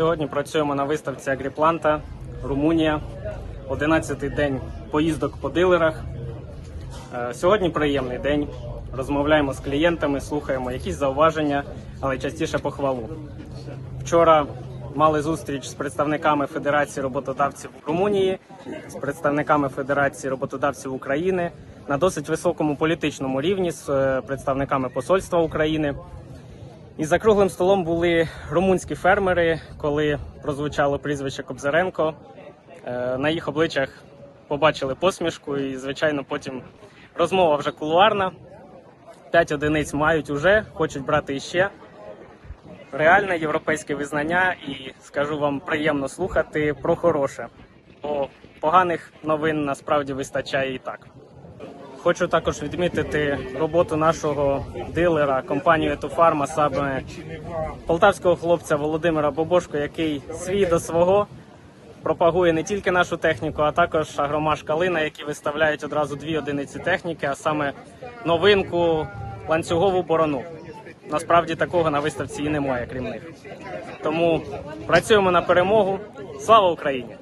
сьогодні працюємо на виставці Агріпланта, Румунія. 11-й день поїздок по дилерах. Е, Сьогодні приємний день. Розмовляємо з клієнтами, слухаємо якісь зауваження, але частіше похвалу. Вчора мали зустріч з представниками Федерації роботодавців Румунії, з представниками Федерації роботодавців України на досить високому політичному рівні з е, представниками Посольства України. І за круглим столом були румунські фермери, коли прозвучало прізвище Кобзаренко. Е, На їх обличчях побачили посмішку, і, звичайно, потім розмова вже кулуарна. П'ять одиниць мають уже, хочуть брати іще. Реальне європейське визнання, і скажу вам, приємно слухати про хороше. Бо поганих новин насправді вистачає і так. Хочу також відмітити роботу нашого дилера компанії Етофарма, саме полтавського хлопця Володимира Бобошко, який свій до свого пропагує не тільки нашу техніку, а також агромаш Калина, які виставляють одразу дві одиниці техніки, а саме новинку ланцюгову борону. Насправді такого на виставці і немає, крім них. Тому працюємо на перемогу. Слава Україні!